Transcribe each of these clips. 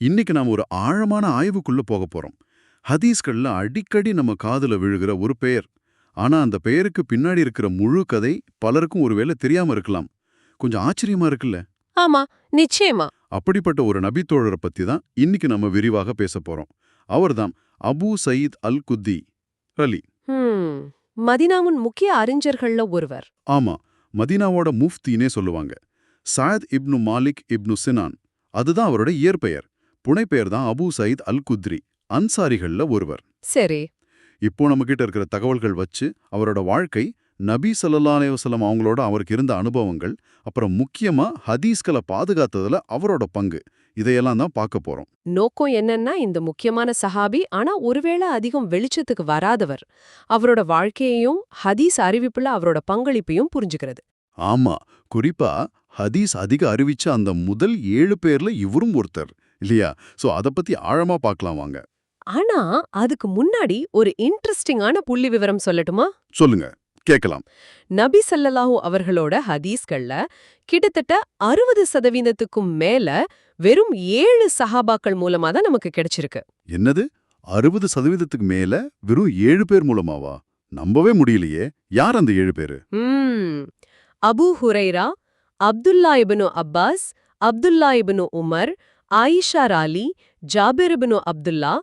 இன்னைக்கு நாம ஒரு ஆழமான ஆய்வுக்குள்ள போக போறோம். ஹதீஸ்கள்ல அடிக்கடி நம்ம காதுல விழுகிற ஒரு பெயர். ஆனா அந்த பெயருக்கு பின்னாடி இருக்கிற முழு கதை பலருக்கும் ஒருவேளை தெரியாம இருக்கலாம். கொஞ்சம் ஆச்சரியமா இருக்குல்ல? ஆமா நிச்சயமா. அப்படிப்பட்ட ஒரு நபித்தோழரை பத்தி தான் இன்னைக்கு நம்ம விரிவாக பேச போறோம். அவர்தான் அபூ சயீத் அல். குத்தி ஹம் மதினாவின் முக்கிய அறிஞர்கள்ல ஒருவர். ஆமா மதீனாவோட முஃப்தினே சொல்லுவாங்க. Saad ibn Malik ibn Sinan. அதுதான் அவரோட இயற்பெயர். புனைப்பெயர் தான் அபூ சயீத் அல் குத்ரி அன்சாரிகள்ல ஒருவர். சரி. இப்போ நம்மகிட்ட இருக்கிற தகவல்கள் வச்சு அவரோட வாழ்க்கை நபி ஸல்லல்லாஹு அலைஹி வஸல்லம் அவங்களோட அவருக்கு இருந்த அனுபவங்கள் அப்புறம் முக்கியமா ஹதீஸ்களை பாதுகாத்ததுல அவரோட பங்கு. இதையெல்லாம் தான் பார்க்க போறோம். நோக்கம் என்னன்னா இந்த முக்கியமான சஹாபி ஆனா ஒருவேளை அதிகம் வெளிச்சத்துக்கு வராதவர். அவரோட வாழ்க்கையையும் ஹதீஸ் அறிவிப்புல அவரோட பங்களிப்பையும் புரிஞ்சுக்கிறது. ஆமா. குறிப்பா ஹதீஸ் அதிக அறிவிச்ச அந்த முதல் ஏழு பேர்ல இவரும் ஒருத்தர். இல்லையா? சோ அத பத்தி ஆழமா பார்க்கலாம் வாங்க. ஆனா அதுக்கு முன்னாடி ஒரு இன்ட்ரெஸ்டிங்கான புள்ளி விவரம் சொல்லட்டுமா? சொல்லுங்க. கேட்கலாம். நபி ஸல்லல்லாஹு அவர்களோட ஹதீஸ்கள்ல கிட்டத்தட்ட அறுபது சதவீதத்துக்கும் மேல வெறும் ஏழு சஹாபாக்கள் மூலமா தான் நமக்கு கிடைச்சிருக்கு. என்னது? அறுபது சதவீதத்துக்கு மேல வெறும் ஏழு பேர் மூலமாவா? நம்பவே முடியலையே. யார் அந்த ஏழு பேரு? Abu Hurairah Abdullah ibn Abbas Abdullah ibn Umar Aisha ராலி Jabir ibn Abdullah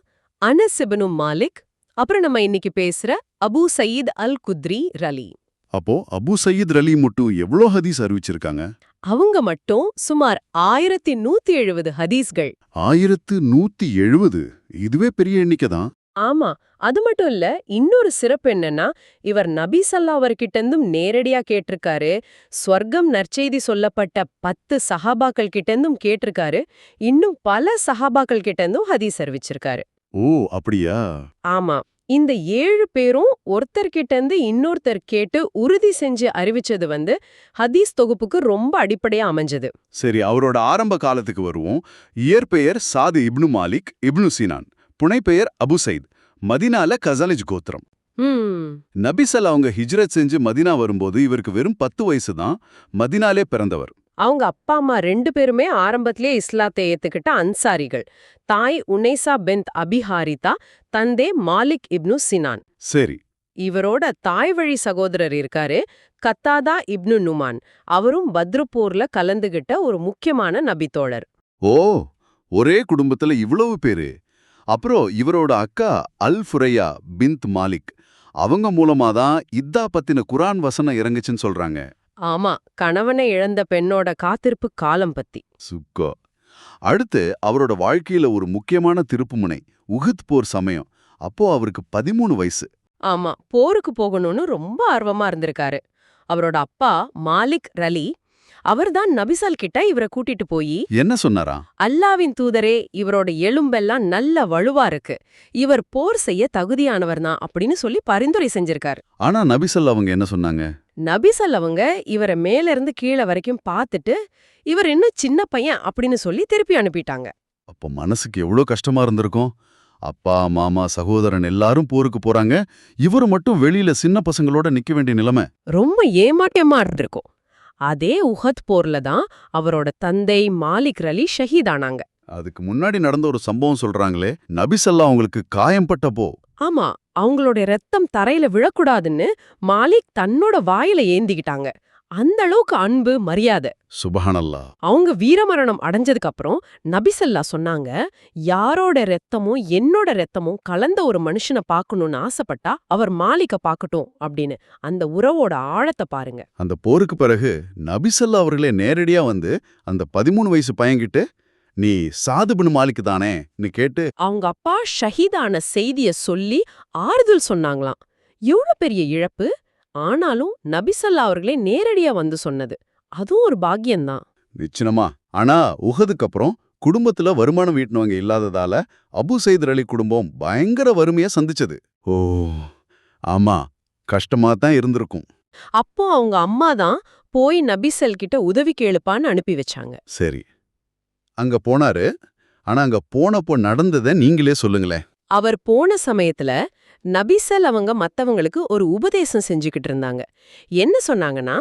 Anas ibn Malik அப்புறம் நம்ம இன்னைக்கு பேசுற அபூ சயீத் அல் குத்ரி ரலி. அப்போ அபு சயீத் ரலி மட்டும் எவ்வளோ ஹதீஸ் அறிவிச்சிருக்காங்க? அவங்க மட்டும் சுமார் ஆயிரத்தி நூத்தி எழுபது ஹதீஸ்கள். ஆயிரத்து நூத்தி எழுபது இதுவே பெரிய எண்ணிக்கை தான். ஆமா அது மட்டும் இல்ல இன்னொரு சிறப்பு என்னன்னா இவர் நபி ஸல்லல்லாஹு அவர்கிட்ட இருந்தும் நேரடியா கேட்டிருக்காரு. ஸ்வர்க்கம் நற்செய்தி சொல்லப்பட்ட பத்து சஹாபாக்கள் கிட்ட இருந்தும் கேட்டிருக்காரு. இன்னும் பல சஹாபாக்கள் கிட்ட இருந்தும் ஹதீஸ் அறிவிச்சிருக்காரு. ஓ அப்படியா? ஆமா இந்த ஏழு பேரும் ஒருத்தர்கிட்ட இருந்து இன்னொருத்தர் கேட்டு உறுதி செஞ்சு அறிவிச்சது வந்து ஹதீஸ் தொகுப்புக்கு ரொம்ப அடிப்படையா அமைஞ்சது. சரி அவரோட ஆரம்ப காலத்துக்கு வருவோம். இயற்பெயர் சாது இப்னு மாலிக் இப்னு சீனான். புனைப்பெயர் அபு சைத். மதினால கசலிஜ் கோத்திரம். நபிசல் அவங்க ஹிஜ்ரத் செஞ்சு மதினா வரும்போது இவருக்கு வெறும் பத்து வயசு தான் மதினாலே பிறந்தவர். அவங்க அப்பா அம்மா ரெண்டு பேருமே ஆரம்பத்திலே இஸ்லாத்தை ஏத்துக்கிட்ட அன்சாரிகள். தாய் உனைசா பெந்த் அபிஹாரிதா தந்தே மாலிக் இப்னு சினான். சரி. இவரோட தாய் வழி சகோதரர் இருக்காரு கத்தாதா இப்னு நுமான். அவரும் பத்ருப்பூர்ல கலந்துகிட்ட ஒரு முக்கியமான நபித்தோழர். ஓ ஒரே குடும்பத்துல இவ்வளவு பேரு. அப்புறம் இவரோட அக்கா அல் ஃபுரையா பிந்த் மாலிக். அவங்க மூலமா தான் இதா பத்தின குரான் வசனம் இறங்குச்சுன்னு சொல்றாங்க. ஆமா கணவனை இழந்த பெண்ணோட காத்திருப்பு காலம் பத்தி. சுக்கோ. அடுத்து அவரோட வாழ்க்கையில ஒரு முக்கியமான திருப்புமுனை உஹத் போர் சமயம். அப்போ அவருக்கு பதிமூணு வயசு. ஆமா போருக்கு போகணும்னு ரொம்ப ஆர்வமா இருந்திருக்காரு. அவரோட அப்பா மாலிக் ரலி அவர்தான் நபிசால் கிட்ட இவரை கூட்டிட்டு போய் என்ன சொன்னாரா? அல்லாவின் தூதரே இவரோட எலும்பெல்லாம் நல்ல வலுவா இருக்கு. இவர் போர் செய்ய தகுதியானவர் தான் அப்படின்னு சொல்லி பரிந்துரை செஞ்சிருக்காரு. ஆனா நபிசல் அவங்க என்ன சொன்னாங்க? நபிசல் அவங்க இவரை மேல இருந்து கீழே வரைக்கும் பார்த்துட்டு இவர் இன்னும் சின்ன பையன் அப்படின்னு சொல்லி திருப்பி அனுப்பிட்டாங்க. அப்போ மனசுக்கு எவ்வளோ கஷ்டமா இருந்திருக்கும்? அப்பா மாமா சகோதரன் எல்லாரும் போருக்கு போறாங்க. இவரு மட்டும் வெளியில சின்ன பசங்களோட நிக்க வேண்டிய நிலைமை. ரொம்ப ஏமாற்றமா இருந்திருக்கும். அதே உஹத் போர்ல தான் அவரோட தந்தை மாலிக் ரலி ஷஹீதானாங்க அதுக்கு முன்னாடி நடந்த ஒரு சம்பவம் சொல்றாங்களே நபிசல்லா அவங்களுக்கு காயம் பட்டப்போ ஆமா அவங்களோட ரத்தம் தரையில விழக்கூடாதுன்னு மாலிக் தன்னோட வாயில ஏந்திக்கிட்டாங்க. அந்த அளவுக்கு அன்பு மரியாதை. சுபஹானல்லா. அவங்க வீரமரணம் அடைஞ்சதுக்கு அப்புறம் நபிசல்லா சொன்னாங்க யாரோட ரத்தமும் என்னோட ரத்தமும் கலந்த ஒரு மனுஷனை பார்க்கணும்னு ஆசைப்பட்டா அவர் மாலிக்க பார்க்கட்டும் அப்படின்னு. அந்த உறவோட ஆழத்தை பாருங்க. அந்த போருக்கு பிறகு நபிசல்லா அவர்களே நேரடியா வந்து அந்த பதிமூணு வயசு பையன்கிட்ட நீ சாதுபின் மாலிக்கு தானேன்னு கேட்டு அவங்க அப்பா ஷஹீதான செய்திய சொல்லி ஆறுதல் சொன்னாங்களாம். எவ்வளவு பெரிய இழப்பு? ஆனாலும் நபிசல்லா அவர்களே நேரடியா வந்து சொன்னது. அதுவும் ஒரு பாக்கியம்தான். நிச்சயமா. ஆனா உஹதுக்கு அப்புறம் குடும்பத்துல வருமானம் ஈட்டினவங்க இல்லாததால அபு சைத் அலி குடும்பம் பயங்கர வறுமைய சந்திச்சது. ஓ ஆமா. கஷ்டமா தான் இருந்திருக்கும். அப்போ அவங்க அம்மா தான் போய் நபிசல் கிட்ட உதவி கேளுப்பான்னு அனுப்பி வச்சாங்க. சரி. அங்க போனாரு. ஆனா அங்க போனப்போ நடந்ததை நீங்களே சொல்லுங்களேன். அவர் போன சமயத்துல நபிசல் அவங்க மத்தவங்களுக்கு ஒரு உபதேசம் செஞ்சுக்கிட்டு இருந்தாங்க. என்ன சொன்னாங்கன்னா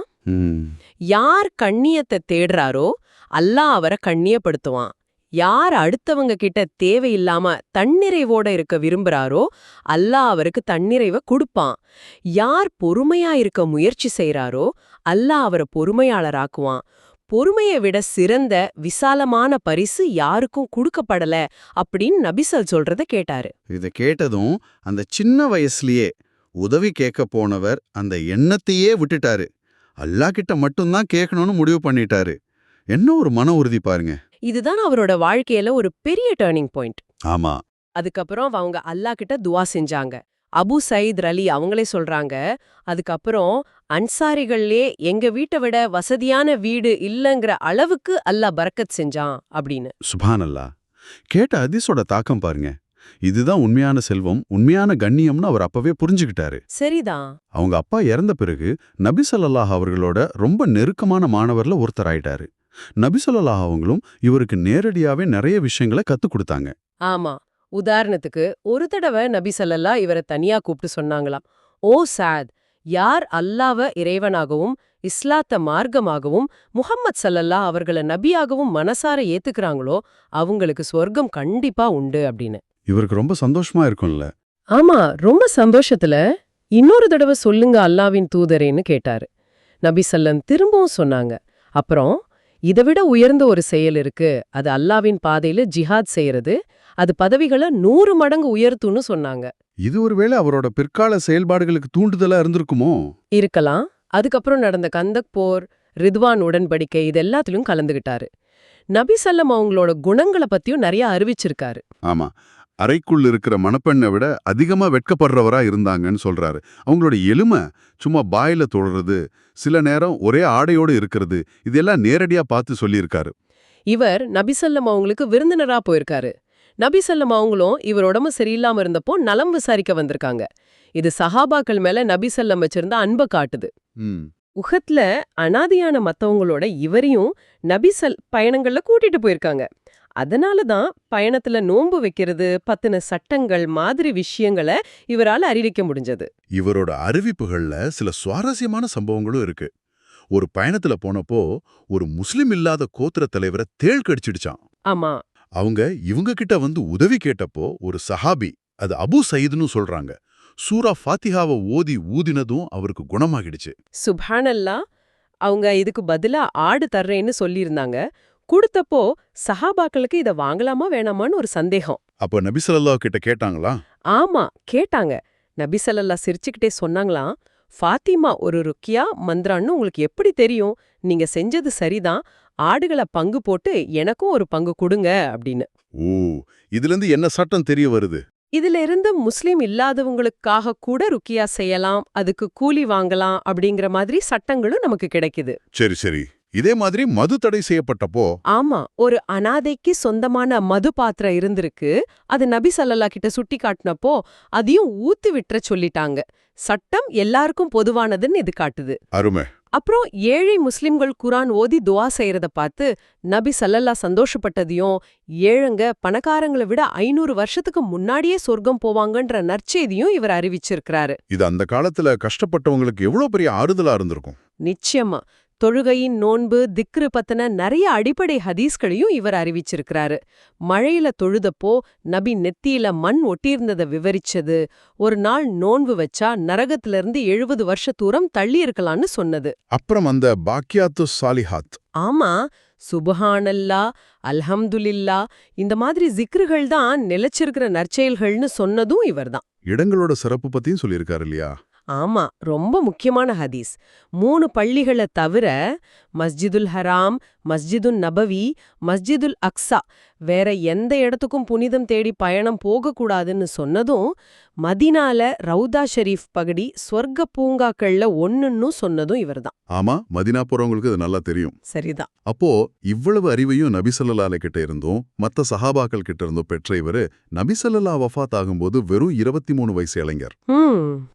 யார் கண்ணியத்தை தேடுறாரோ அல்லாஹ் அவரை கண்ணியப்படுத்துவான். யார் அடுத்தவங்க கிட்ட தேவையில்லாம தன்னிறைவோட இருக்க விரும்புறாரோ அல்லாஹ் அவருக்கு தன்னிறைவை கொடுப்பான். யார் பொறுமையா இருக்க முயற்சி செய்றாரோ அல்லாஹ் அவரை பொறுமையாளராக்குவான். பொறுமையை விட சிறந்த விசாலமான பரிசு யாருக்கும் கொடுக்கப்படல அப்படின்னு நபிசல் சொல்றத கேட்டாரு. இதை கேட்டதும் அந்த சின்ன வயசுலயே உதவி கேட்க போனவர் அந்த எண்ணத்தையே விட்டுட்டாரு. அல்லா கிட்ட மட்டும்தான் கேட்கணும்னு முடிவு பண்ணிட்டாரு. என்ன ஒரு மன உறுதி பாருங்க. இதுதான் அவரோட வாழ்க்கையில ஒரு பெரிய டேர்னிங் பாயிண்ட் ஆமா. அதுக்கப்புறம் அவங்க அல்லாஹ் கிட்ட துவா செஞ்சாங்க. அபு சயீத் அலி அவங்களே சொல்றாங்க. அதுக்கப்புறம் அன்சாரிகள்லே எங்க வீட்டை விட வசதியான வீடு இல்லங்கிற அளவுக்கு அல்லாஹ் பரக்கத் செஞ்சான் அப்படின்னு. சுபானல்லா கேட்ட அதிசோட தாக்கம் பாருங்க. இதுதான் உண்மையான செல்வம் உண்மையான கண்ணியம்னு அவர் அப்பவே புரிஞ்சுக்கிட்டாரு. சரிதான். அவங்க அப்பா இறந்த பிறகு நபி ஸல்லல்லாஹு அவர்களோட ரொம்ப நெருக்கமான மாணவர்ல ஒருத்தர் ஆயிட்டாரு. நபி ஸல்லல்லாஹு அவங்களும் இவருக்கு நேரடியாவே நிறைய விஷயங்களை கத்துக் கொடுத்தாங்க. ஆமா உதாரணத்துக்கு ஒரு தடவை நபி ஸல்லல்லாஹு இவரை தனியா கூப்பிட்டு சொன்னாங்களாம். ஓ சாத் யார் அல்லாவ இறைவனாகவும் இஸ்லாத்த மார்க்கமாகவும் முஹம்மத் ஸல்லல்லாஹு அவர்கள நபியாகவும் மனசார ஏத்துக்கறாங்களோ அவங்களுக்கு சொர்க்கம் கண்டிப்பா உண்டு அப்படின்னு. இவருக்கு ரொம்ப சந்தோஷமா இருக்கும்ல? ஆமா ரொம்ப சந்தோஷத்துல இன்னொரு தடவை சொல்லுங்க அல்லாவின் தூதரேன்னு கேட்டாரு. நபி ஸல்லம் திரும்பவும் சொன்னாங்க. அப்புறம் இதை விட உயர்ந்த ஒரு செயல் இருக்கு. அது அல்லாவின் பாதையில ஜிஹாத் செய்யறது. அது பதவிகளை நூறு மடங்கு உயர்த்தும்னு சொன்னாங்க. இது ஒருவேளை அவரோட பிற்கால செயல்பாடுகளுக்கு தூண்டுதலா இருந்திருக்குமோ? இருக்கலாம். அதுக்கப்புறம் நடந்த கந்தக் போர் ரித்வான் உடன்படிக்கை இது எல்லாத்திலும் கலந்துகிட்டாரு. நபி ஸல்லம் அவங்களோட குணங்களை பத்தியும் நிறைய அறிவிச்சிருக்காரு. ஆமா. அறைக்குள் இருக்கிற மணப்பெண்ணை விட அதிகமா வெட்கப்படுறவரா இருந்தாங்கன்னு சொல்றாரு. அவங்களோட எலுமை சும்மா பாயில தொடுறது சில நேரம் ஒரே ஆடையோடு இருக்கிறது இதெல்லாம் நேரடியா பார்த்து சொல்லியிருக்காரு. இவர் நபிசல்லம் அவங்களுக்கு விருந்தினரா போயிருக்காரு. நபிசல்லம் அவங்களும் இவர் உடம்பு சரியில்லாம இருந்தப்போ நலம் விசாரிக்க வந்திருக்காங்க. இது சஹாபாக்கள் மேல நபிசல்லம் வச்சிருந்த அன்பை காட்டுது. உஹத்ல அனாதியான மத்தவங்களோட இவரையும் நபிசல் பயணங்கள்ல கூட்டிட்டு போயிருக்காங்க. அதனால தான் பயணத்துல நோன்பு வைக்கிறது பத்தின சட்டங்கள் மாதிரி விஷயங்களை இவரால அறிவிக்க முடிஞ்சது. இவரோட அறிவிப்புகள்ல சில சுவாரஸ்யமான சம்பவங்களும் இருக்கு. ஒரு பயணத்துல போனப்போ ஒரு முஸ்லிம் இல்லாத கோத்திர தலைவரை தேள் கடிச்சிடுச்சான் ஆமா. அவங்க இவங்க கிட்ட வந்து உதவி கேட்டப்போ ஒரு சஹாபி அது அபு சயீதுன்னு சொல்றாங்க சூரா ஃபாத்திஹாவை ஓதி ஊதினதும் அவருக்கு குணமாகிடுச்சு. சுப்ஹானல்லா அவங்க இதுக்கு பதிலா ஆடு தர்றேன்னு சொல்லியிருந்தாங்க. கொடுத்தப்போ சஹாபாக்களுக்கு இத வாங்கலாமா வேணாமான்னு ஒரு சந்தேகம். அப்ப நபி ஸல்லல்லாஹு கிட்ட கேட்டாங்களா? ஆமா கேட்டாங்க. நபி ஸல்லல்லாஹு சிரிச்சுக்கிட்டே சொன்னாங்களாம் ஃபாத்திமா ஒரு ருக்கியா மந்த்ரான்னு உங்களுக்கு எப்படி தெரியும்? நீங்க செஞ்சது சரிதான். ஆடுகளை பங்கு போட்டு எனக்கும் ஒரு பங்கு கொடுங்க அப்படின்னு. ஓ இதுல இருந்து என்ன சட்டம் தெரிய வருது? இதுல இருந்து முஸ்லிம் இல்லாதவங்களுக்காக கூட ருக்கியா செய்யலாம் அதுக்கு கூலி வாங்கலாம் அப்படிங்கிற மாதிரி சட்டங்களும் நமக்கு கிடைக்குது. சரி சரி. இதே மாதிரி மது தடை செய்யப்பட்டப்போ ஆமா ஒரு அனாதைக்கு சொந்தமான மது பாத்திரம் இருந்திருக்கு அது நபி ஸல்லல்லாஹு கிட்ட சுட்டி காட்டினப்போ அதையும் ஊத்தி விட்டுற சொல்லிட்டாங்க. சட்டம் எல்லாருக்கும் பொதுவானதுன்னு இது காட்டுது. அருமை. அப்புறம் ஏழை முஸ்லிம்கள் குரான் ஓதி துவா செய்யறத பார்த்து நபி ஸல்லல்லாஹு சந்தோஷப்பட்டதையும் ஏழைங்க பணக்காரங்களை விட ஐநூறு வருஷத்துக்கு முன்னாடியே சொர்க்கம் போவாங்கன்ற நற்செய்தியும் இவர் அறிவிச்சிருக்கிறாரு. இது அந்த காலத்துல கஷ்டப்பட்டவங்களுக்கு எவ்வளவு பெரிய ஆறுதலா இருந்திருக்கும்? நிச்சயமா. தொழுகையின் நோன்பு திக்ரு பத்தின நிறைய அடிப்படை ஹதீஸ்களையும் இவர் அறிவிச்சிருக்கிறாரு. மழையில தொழுதப்போ நபி நெத்தியில மண் ஒட்டியிருந்ததை விவரிச்சது. ஒரு நாள் நோன்பு வச்சா நரகத்திலிருந்து எழுபது வருஷ தூரம் தள்ளி இருக்கலாம்னு சொன்னது. அப்புறம் அந்த பாக்கியாத்து சாலிஹாத். ஆமா சுபஹானல்லா அல்ஹம்துலில்லா இந்த மாதிரி ஜிக்ருகள் தான் நிலைச்சிருக்கிற நற்செயல்கள்னு சொன்னதும் இவர்தான். இடங்களோட சிறப்பு பத்தியும் சொல்லியிருக்காரு இல்லையா? ஆமா ரொம்ப முக்கியமான ஹதீஸ். மூணு பள்ளிகளை தவிர மஸ்ஜிதுல் ஹராம் மஸ்ஜிதுல் நபவி மஸ்ஜிதுல் அக்ஸா வேற எந்த இடத்துக்கும் புனிதம் தேடி பயணம் போகக்கூடாதுன்னு சொன்னதும் மதினால ரவுதா ஷெரீஃப் பகுதி சொர்க்க பூங்காக்கள்ல ஒன்னுன்னு சொன்னதும் இவர்தான். ஆமா மதினா போறவங்களுக்கு இது நல்லா தெரியும். சரிதான். அப்போ இவ்வளவு அறிவையும் நபி ஸல்லல்லாஹு அலைஹி கிட்ட இருந்தும் மத்த சஹாபாக்கள் கிட்ட இருந்தும் பெற்ற இவரு நபி ஸல்லல்லாஹு வஃபாத் ஆகும்போது வெறும் இருபத்தி மூணு வயசு இளைஞர்.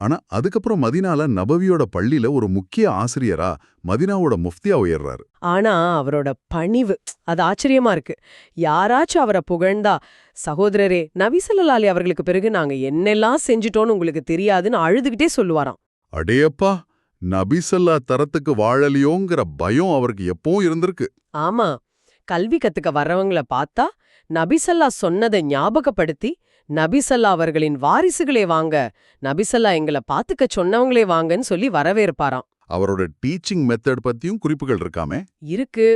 ஆனா அதுக்கப்புறம் மதினால நபவியோட பள்ளியில ஒரு முக்கிய ஆசிரியரா மதினாவோட முஃப்தியா உயர்றாரு. ஆனா அவரோட பணிவு அது ஆச்சரியமா இருக்கு. யாராச்சும் அவரை புகழ்ந்தா சகோதரரே நபிசல்லாலி அவர்களுக்கு பிறகு நாங்க என்னெல்லாம் செஞ்சுட்டோம்னு உங்களுக்கு தெரியாதுன்னு அழுதுகிட்டே சொல்லுவாராம். அடேயப்பா நபி ஸல்லா தரத்துக்கு வாழலையோங்கிற பயம் அவருக்கு எப்பவும் இருந்திருக்கு. ஆமா கல்வி கத்துக்க வர்றவங்கள பார்த்தா நபிசல்லா சொன்னதை ஞாபகப்படுத்தி நபிசல்லா அவர்களின் வாரிசுகளே வாங்க நபிசல்லா எங்களை பாத்துக்க சொன்னவங்களே வாங்கன்னு சொல்லி வரவேற்பாராம். அவரோட டீச்சிங் மெத்தட் பத்தியும் குறிப்புகள் இருக்காமே? இருக்கு.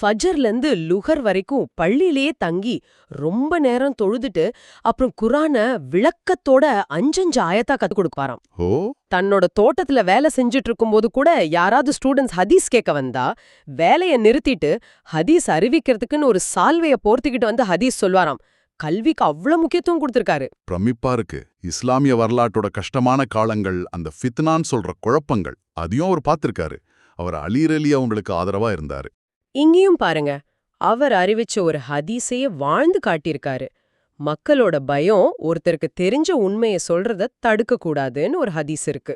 ஃபஜர்லேருந்து லுகர் வரைக்கும் பள்ளியிலேயே தங்கி ரொம்ப நேரம் தொழுதுட்டு அப்புறம் குரான விளக்கத்தோட அஞ்சஞ்சு ஆயத்தா கத்துக் கொடுப்பாராம். ஓ! தன்னோட தோட்டத்துல வேலை செஞ்சுட்டு இருக்கும்போது கூட யாராவது ஸ்டூடெண்ட்ஸ் ஹதீஸ் கேட்க வந்தா வேலைய நிறுத்திட்டு ஹதீஸ் அறிவிக்கிறதுக்குன்னு ஒரு சால்வைய போர்த்திக்கிட்டு வந்து ஹதீஸ் சொல்வாராம். கல்விக்கு அவ்வளவு முக்கியத்துவம் கொடுத்திருக்காரு. பிரமிப்பா இருக்கு. இஸ்லாமிய வரலாற்றோட கஷ்டமான காலங்கள் அந்த ஃபித்னான்னு சொல்ற குழப்பங்கள் அதையும் அவர் பார்த்திருக்காரு. அவர் அலீரலி அவங்களுக்கு ஆதரவா இருந்தாரு. இங்கேயும் பாருங்க. அவர் அறிவிச்ச ஒரு ஹதீஸையே வாழ்ந்து காட்டியிருக்காரு. மக்களோட பயம் ஒருத்தருக்கு தெரிஞ்ச உண்மையை சொல்றத தடுக்க கூடாதுன்னு ஒரு ஹதீஸ் இருக்கு.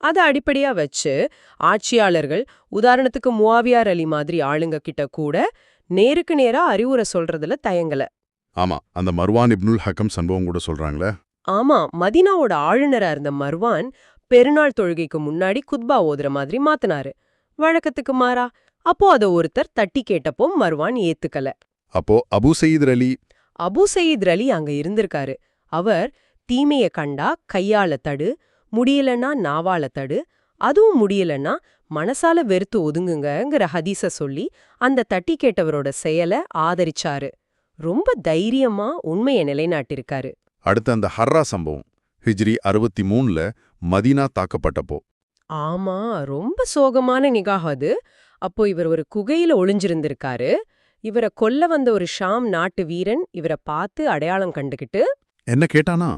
அதை அடிப்படையா வச்சு ஆட்சியாளர்கள் உதாரணத்துக்கு முவாவியார் அலி மாதிரி ஆளுங்க கிட்ட கூட நேருக்கு நேரா அறிவுரை சொல்றதுல தயங்கல. ஆமா அந்த மர்வான் இப்னுல் ஹக்கம் சம்பவம் கூட சொல்றாங்களே? ஆமா மதீனாவோட ஆளுநரா இருந்த மர்வான் பெருநாள் தொழுகைக்கு முன்னாடி குத்பா ஓதுற மாதிரி மாத்தினாரு. வழக்கத்துக்கு மாறா அப்போ அத ஒருத்தர் தட்டி கேட்டப்போ மர்வான் ஏத்துக்கல. அப்போ Abu Saeed Ali? Abu Saeed Ali அங்க இருந்திருக்காரு. அவர் தீமைய கண்டா கையால தடு முடியலன்னா நாவால தடு அதுவும் முடியலன்னா மனசால வெறுத்து ஒதுங்குங்கங்கிற ஹதீஸ சொல்லி அந்த தட்டி கேட்டவரோட செயலை ஆதரிச்சாரு. ரொம்ப தைரியமா உண்மையை நிலைநாட்டிருக்காரு அடுத்து அந்த ஹர்ரா சம்பவம் ஹிஜ்ரி அறுபத்தி மூணுல மதீனா தாக்கப்பட்டப்போ. ஆமா ரொம்ப சோகமான நிகாஹ் அது. அப்போ இவர் ஒரு குகையில ஒளிஞ்சிருந்திருக்காரு. இவரை கொல்ல வந்த ஒரு ஷாம் நாட்டு வீரன் இவரை பார்த்து அடையாளம் கண்டுகிட்டு என்ன கேட்டானா?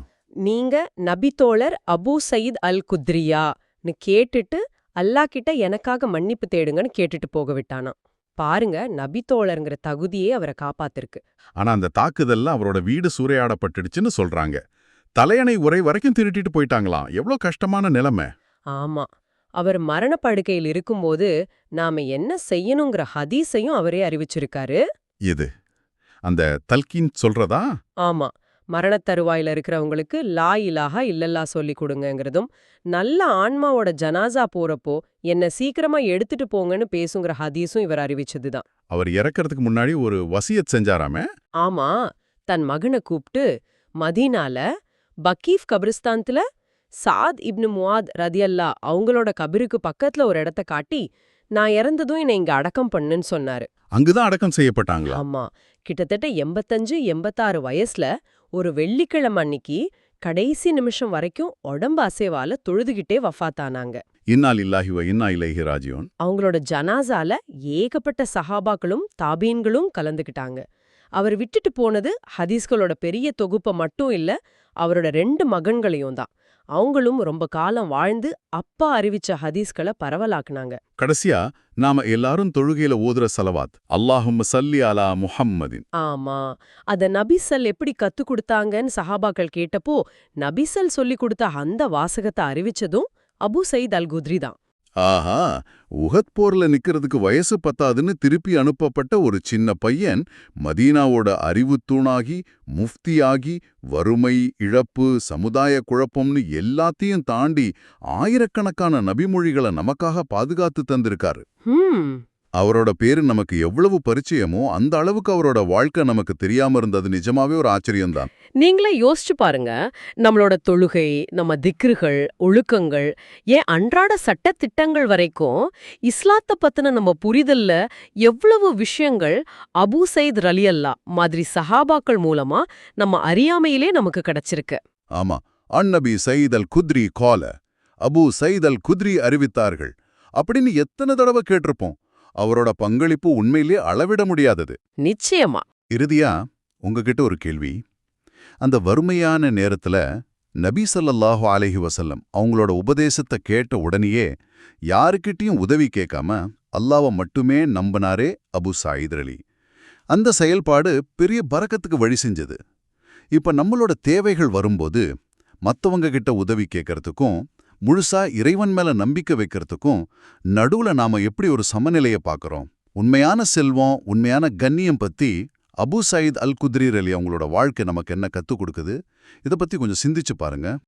நீங்க நபித்தோழர் அபூ சயீத் அல் குத்ரியான்னு கேட்டுட்டு அல்லாஹ் கிட்ட எனக்காக மன்னிப்பு தேடுங்கன்னு கேட்டுட்டு போக விட்டானாம். பாருங்க நபித்தோழருங்கிற தகுதியே அவரை காப்பாத்திருக்கு. ஆனா அந்த தாக்குதல்ல அவரோட வீடு சூறையாடப்பட்டுடுச்சுன்னு சொல்றாங்க. தலையணை உரை வரைக்கும் திருட்டிட்டு போயிட்டாங்களாம். எவ்வளவு கஷ்டமான நிலைமை. ஆமா. அவர் மரணப்படுக்கையில் இருக்கும்போது நாம என்ன செய்யணுங்கிற ஹதீஸையும் அவரே அறிவிச்சிருக்காரு. இது அந்த தல்கீன் சொல்றதா? ஆமா. மரணத்தருவாயில இருக்கிறவங்களுக்கு லா இலாஹா இல்லல்லா சொல்லி கொடுங்கங்கிறதும் நல்ல ஆன்மாவோட ஜனாசா போறப்போ என்ன சீக்கிரமா எடுத்துட்டு போங்கன்னு பேசுங்கிற ஹதீஸும் இவர் அறிவிச்சதுதான். அவர் இறக்கறதுக்கு முன்னாடி ஒரு வசியத் செஞ்சாராமே? ஆமா தன் மகனை கூப்பிட்டு மதீனால பக்கீஃப் கபிரிஸ்தான்ல சாத் இப்னு முவாத் ரதியல்லா அவங்களோட கபிருக்கு பக்கத்துல ஒரு இடத்த காட்டி நான் இறந்ததும் என்னை இங்க அடக்கம் பண்ணுன்னு சொன்னாரு. அங்குதான் அடக்கம் செய்யப்பட்டாங்களா? ஆமா கிட்டத்தட்ட எண்பத்தஞ்சு எண்பத்தாறு வயசுல ஒரு வெள்ளிக்கிழமை அன்னிக்கு கடைசி நிமிஷம் வரைக்கும் உடம்பு அசைவால தொழுதுகிட்டே வஃபாத்தானாங்க இன்னால் இல்லாஹி வ இன்னா இலைஹி ராஜியோன். அவங்களோட ஜனாசால ஏகப்பட்ட சஹாபாக்களும் தாபீன்களும் கலந்துக்கிட்டாங்க அவர் விட்டுட்டு போனது ஹதீஸ்களோட பெரிய தொகுப்பை மட்டும் இல்ல அவரோட ரெண்டு மகன்களையும் தான். அவங்களும் ரொம்ப காலம் வாழ்ந்து அப்பா அறிவிச்ச ஹதீஸ்களை பரவலாக்குனாங்க. கடைசியா நாம எல்லாரும் தொழுகையில ஓதுற சலவாத் அல்லாஹும்ம சல்லி அலா முஹம்மதின். ஆமா. அத நபிசல் எப்படி கத்து கொடுத்தாங்கன்னு சஹாபாக்கள் கேட்டப்போ நபிசல் சொல்லி கொடுத்த அந்த வாசகத்தை அறிவிச்சதும் அபு சயீத் அல் குத்ரி தான். ஆஹா உஹத் போர்ல நிக்கிறதுக்கு வயசு பத்தாதுன்னு திருப்பி அனுப்பப்பட்ட ஒரு சின்ன பையன் மதீனாவோட அறிவுத் தூணாகி முஃப்தியாகி வறுமை இழப்பு சமுதாய குழப்பம்னு எல்லாத்தையும் தாண்டி ஆயிரக்கணக்கான நபிமொழிகளை நமக்காக பாதுகாத்து தந்திருக்காரு. அவரோட பேரு நமக்கு எவ்வளவு பரிச்சயமோ அந்த அளவுக்கு அவரோட வாழ்க்கை நமக்கு தெரியாம இருந்தது நிஜமாவே ஒரு ஆச்சரியம்தான். நீங்களே யோசிச்சு பாருங்க நம்மளோட தொழுகை நம்ம திக்ருகள் ஒழுக்கங்கள் ஏன் அன்றாட சட்ட திட்டங்கள் வரைக்கும் இஸ்லாத்தை பத்தின நம்ம புரிதல்ல எவ்வளவு விஷயங்கள் அபூ சயித் ரலியல்லா மாதிரி சஹாபாக்கள் மூலமா நம்ம அறியாமையிலே நமக்கு கிடைச்சிருக்கு. ஆமா அந்நபி சயீத் அல் குத்ரி கால அபு சயீத் அல் குத்ரி அறிவித்தார்கள். அப்படின்னு எத்தனை தடவை கேட்டிருப்போம். அவரோட பங்களிப்பு உண்மையிலே அளவிட முடியாதது. நிச்சயமா. இறுதியா உங்ககிட்ட ஒரு கேள்வி. அந்த வறுமையான நேரத்துல நபி ஸல்லல்லாஹு அலைஹி வஸல்லம் அவங்களோட உபதேசத்தை கேட்ட உடனேயே யாருக்கிட்டயும் உதவி கேட்காம அல்லாஹ்வை மட்டுமே நம்பினாரே அபு சாயித் அலி. அந்த செயல்பாடு பெரிய பரக்கத்துக்கு வழி செஞ்சது. இப்ப நம்மளோட தேவைகள் வரும்போது மத்தவங்க கிட்ட உதவி கேட்கறதுக்கும் முழுசா இறைவன் மேல நம்பிக்கை வைக்கிறதுக்கும் நடுவுல நாம எப்படி ஒரு சமநிலையை பார்க்கறோம்? உண்மையான செல்வம் உண்மையான கண்ணியம் பத்தி அபு சயீத் அல் குத்ரீர் அலி அவங்களோட வாழ்க்கை நமக்கு என்ன கத்துக் கொடுக்குது? இதை பத்தி கொஞ்சம் சிந்திச்சு பாருங்க.